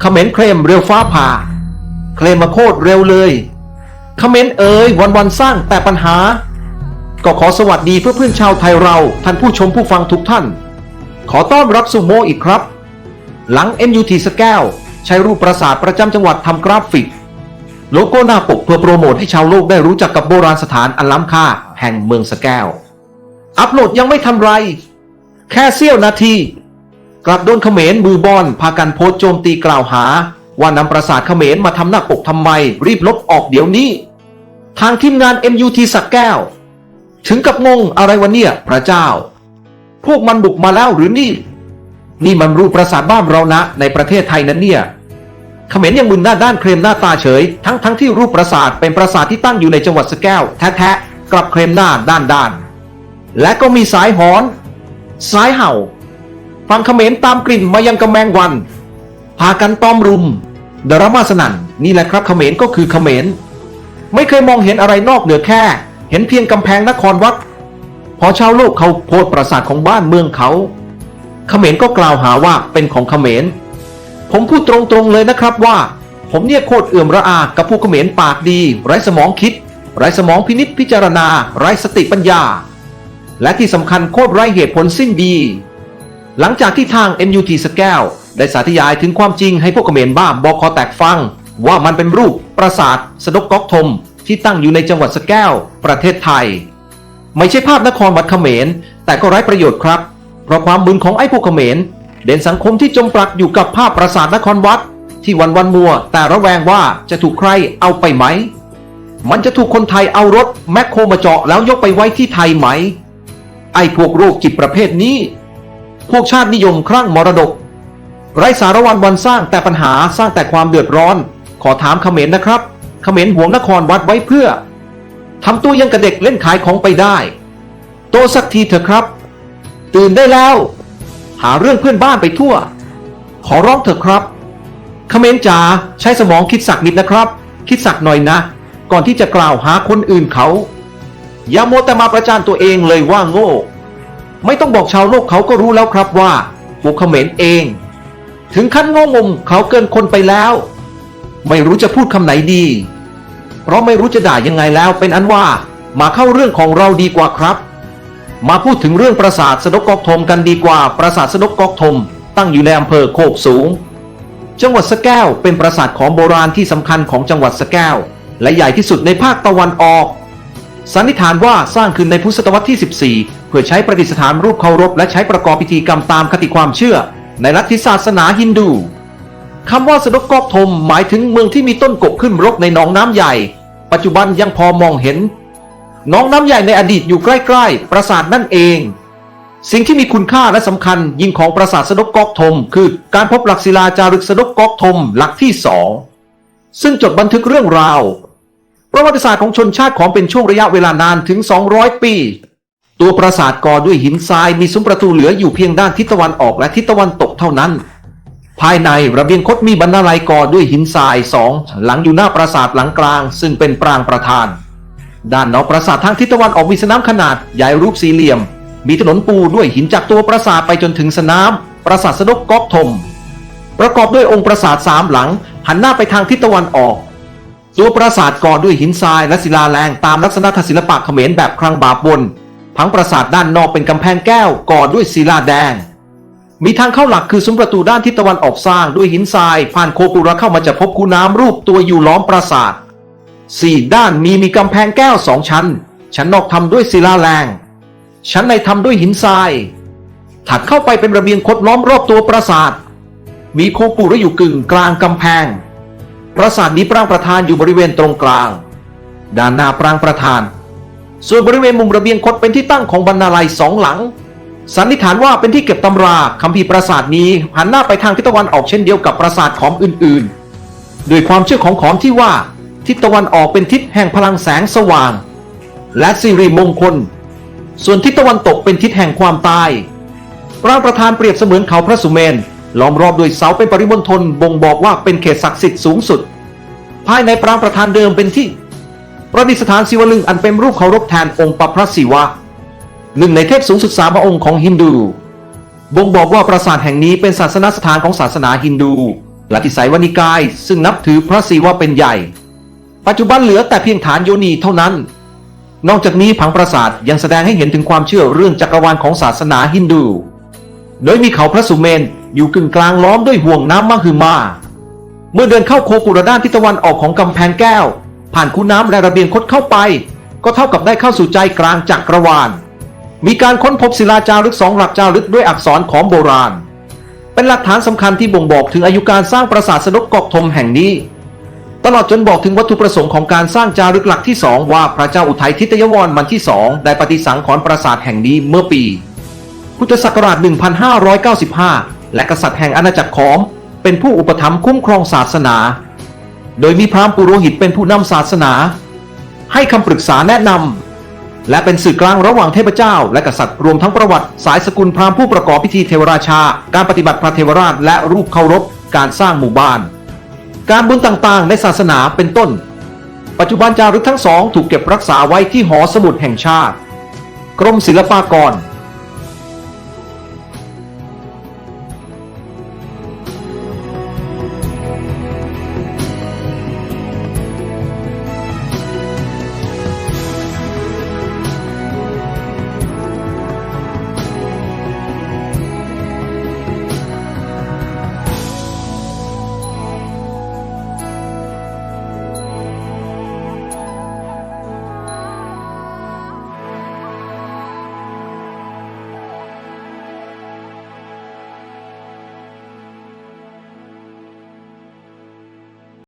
เขมรเคลมเร็วฟ้าผ่า เคลมมาโคตรเร็วเลยเขมรเอ๋ยวันวันสร้างแต่ปัญหา ก็ขอสวัสดีเพื่อนเพื่อนชาวไทยเราท่านผู้ชมผู้ฟังทุกท่าน ขอต้อนรับสู่โมอีกครับ หลัง MUT สแก้วใช้รูปปราสาทประจำจังหวัดทำกราฟิก โลโก้หน้าปกเพื่อโปรโมทให้ชาวโลกได้รู้จักกับโบราณสถานอันล้ำค่าแห่งเมืองสแก้ว อัปโหลดยังไม่ทันไร แค่เสี้ยวนาที กลับโดนเขมรมือบอลพากันโพสโจมตีกล่าวหา ว่านำปราสาทเขมรมาทำหน้าปกทำไม รีบลบออกเดี๋ยวนี้ ทางทีมงาน MUT สักแก้ว ถึงกับงงอะไรวะเนี่ย พระเจ้า พวกมันบุกมาแล้วหรือนี่ นี่มันรูปปราสาทบ้านเรานะในประเทศไทยนั้นเนี่ยเขมรยังมึนหน้าด้านเคลมหน้าตาเฉย ทั้งทั้งที่รูปปราสาทเป็นปราสาทที่ตั้งอยู่ในจังหวัดสแก้ว แท้ๆกลับเคลมหน้าด้านด้าน และก็มีสายหอน สายเห่า ฟังเขมรตามกลิ่นมายังกำแมงวันพากันตอมรุม ดราม่าสนั่นนี่แหละครับเขมรก็คือเขมร ไม่เคยมองเห็นอะไรนอกเหนือแค่ เห็นเพียงกำแพงนครวัด พอชาวโลกเขาโพดปราสาทของบ้านเมืองเขาเขมรก็กล่าวหาว่าเป็นของเขมร ผมพูดตรงๆเลยนะครับว่า ผมเนี่ยโคตรเอื่อมระอากับผู้เขมรปากดี ไร้สมองคิด ไร้สมองพินิจพิจารณา ไร้สติปัญญา และที่สำคัญโคตรไร้เหตุผลสิ้นดี หลังจากที่ทาง MUT สแก้วได้สาธยายถึงความจริงให้พวกเขมรบ้าบอกคอแตกฟัง ว่ามันเป็นรูปปราสาทสะดกก๊อกทม ที่ตั้งอยู่ในจังหวัดสแก้ว ประเทศไทย ไม่ใช่ภาพนครวัดเขมร แต่ก็ไร้ประโยชน์ครับ เพราะความมึนของไอ้พวกเขมร เด่นสังคมที่จมปลักอยู่กับภาพปราสาทนครวัด ที่วันวันมัว แต่ระแวงว่าจะถูกใครเอาไปไหม มันจะถูกคนไทยเอารถแมคโครมาเจาะแล้วยกไปไว้ที่ไทยไหม ไอ้พวกโรคจิตประเภทนี้ พวกชาตินิยมครั่งมรดก ไร้สารวันวันสร้างแต่ปัญหาสร้างแต่ความเดือดร้อน ขอถามเขมรนะครับ เขมรหวงนครวัดไว้เพื่อทำตัวยังกับเด็กเล่นขายของไปได้ โตสักทีเถอะครับ ตื่นได้แล้ว หาเรื่องเพื่อนบ้านไปทั่ว ขอร้องเถอะครับเขมรจ๋าใช้สมองคิดสักนิดนะครับ คิดสักหน่อยนะ ก่อนที่จะกล่าวหาคนอื่นเขา อย่าโมแต่มาประจานตัวเองเลยว่าโง่ ไม่ต้องบอกชาวโลกเขาก็รู้แล้วครับว่าพวกเขมรเอง ถึงขั้นโง่งเขาเกินคนไปแล้ว ไม่รู้จะพูดคำไหนดี เพราะไม่รู้จะด่ายังไงแล้วเป็นอันว่ามาเข้าเรื่องของเราดีกว่าครับ มาพูดถึงเรื่องปราสาทสะดกกอกทมกันดีกว่าปราสาทสะดกกอกทม ตั้งอยู่ในอำเภอโคกสูง จังหวัดสแก้วเป็นปราสาทของโบราณที่สำคัญของจังหวัดสแก้ว และใหญ่ที่สุดในภาคตะวันออกสันนิษฐานว่าสร้างขึ้นในพุทธศตวรรษที่ 14 เพื่อใช้ประดิษฐานรูปเคารพและใช้ประกอบพิธีกรรมตามคติความเชื่อ ในลัทธิศาสนาฮินดูคำว่าสะดกกอกทมหมายถึงเมืองที่มีต้นกกขึ้นรกในหนองน้ำใหญ่ ปัจจุบันยังพอมองเห็นหนองน้ำใหญ่ในอดีตอยู่ใกล้ๆ ปราสาทนั่นเอง สิ่งที่มีคุณค่าและสำคัญยิ่งของปราสาทสะดกกอกทม คือการพบหลักศิลาจารึกสะดกกอกทมหลักที่สองซึ่งจดบันทึกเรื่องราว ประวัติศาสตร์ของชนชาติของเป็นช่วงระยะเวลานานถึง 200 ปี ตัวปราสาทก่อด้วยหินทรายมีซุ้มประตูเหลืออยู่เพียงด้านทิศตะวันออกและทิศตะวันตกเท่านั้น ภายในระเบียงคดมีบรรณาลัยก่อด้วยหินทรายสองหลังอยู่หน้าปราสาทหลังกลาง ซึ่งเป็นปรางประธาน ด้านนอกปราสาททางทิศตะวันออกมีสนามขนาดใหญ่รูปสี่เหลี่ยม มีถนนปูด้วยหินจากตัวปราสาทไปจนถึงสนาม ปราสาทสะดกก๊อกทม ประกอบด้วยองค์ปราสาทสามหลัง หันหน้าไปทางทิศตะวันออกตัวปราสาทก่อด้วยหินทรายและศิลาแรงตามลักษณะศิลปะเขมรแบบครังบาปวน ผังปราสาทด้านนอกเป็นกำแพงแก้วก่อด้วยศิลาแดง มีทางเข้าหลักคือซุ้มประตูด้านทิศตะวันออกสร้างด้วยหินทราย ผ่านโคปุระเข้ามาจะพบคูน้ำรูปตัวอยู่ล้อมปราสาทสี่ด้านมีมีกำแพงแก้วสองชั้น ชั้นนอกทำด้วยศิลาแรง ชั้นในทำด้วยหินทรายถัดเข้าไปเป็นระเบียงคดล้อมรอบตัวปราสาท มีโคปุระอยู่กึ่งกลางกำแพง ปราสาทนี้ปรางประธานอยู่บริเวณตรงกลาง ด้านหน้าปรางประธาน ส่วนบริเวณมุมระเบียงคดเป็นที่ตั้งของบรรณาลัยสองหลัง สันนิษฐานว่าเป็นที่เก็บตำราคัมภีร์ปราสาทนี้หันหน้าไปทางทิศตะวันออกเช่นเดียวกับปราสาทขอมอื่นๆโดยความเชื่อของขอมที่ว่าทิศตะวันออกเป็นทิศแห่งพลังแสงสว่าง และสิริมงคล ส่วนทิศตะวันตกเป็นทิศแห่งความตายปรางประธานเปรียบเสมือนเขาพระสุเมนล้อมรอบด้วยเสาเป็นปริมณฑลบ่งบอกว่าเป็นเขตศักดิ์สิทธิ์สูงสุด ภายในปรางประธานเดิมเป็นที่ ประดิษฐานศิวลึงอันเป็นรูปเคารพแทนองค์ปพระศิวะ หนึ่งในเทพสูงสุดสามพระองค์ของฮินดู บ่งบอกว่าปราสาทแห่งนี้เป็นศาสนสถานของศาสนาฮินดูลัทธิไสยวนิกาย ซึ่งนับถือพระศิวะเป็นใหญ่ ปัจจุบันเหลือแต่เพียงฐานโยนีเท่านั้น นอกจากนี้ผังปราสาทยังแสดงให้เห็นถึงความเชื่อเรื่องจักรวาลของศาสนาฮินดู โดยมีเขาพระสุเมนอยู่กึ่งกลางล้อมด้วยห่วงน้ำมหึมา เมื่อเดินเข้าโคกุระด้านทิศตะวันออกของกำแพงแก้ว ผ่านคูน้ำและระเบียงคดเข้าไป ก็เท่ากับได้เข้าสู่ใจกลางจักรวาล มีการค้นพบศิลาจารึกสองหลักจารึกด้วยอักษรของโบราณ เป็นหลักฐานสำคัญที่บ่งบอกถึงอายุการสร้างปราสาทสนกกอกทมแห่งนี้ ตลอดจนบอกถึงวัตถุประสงค์ของการสร้างจารึกหลักที่สองว่าพระเจ้าอุทัยทิตยวรมันที่สองได้ปฏิสังขรณ์ปราสาทแห่งนี้เมื่อปี พุทธศักราช 1595 และกษัตริย์แห่งอาณาจักรขอม เป็นผู้อุปถัมภ์คุ้มครองศาสนา โดยมีพราหมณ์ปุโรหิตเป็นผู้นำศาสนา ให้คำปรึกษาแนะนำและเป็นสื่อกลางระหว่างเทพเจ้า และกษัตริย์รวมทั้งประวัติสายสกุลพราหมณ์ผู้ประกอบพิธีเทวราชา การปฏิบัติพระเทวราช และรูปเคารพการสร้างหมู่บ้าน การบุญต่างๆ ในศาสนาเป็นต้น ปัจจุบันจารึกทั้งสองถูกเก็บรักษาไว้ที่หอสมุดแห่งชาติ กรมศิลปากร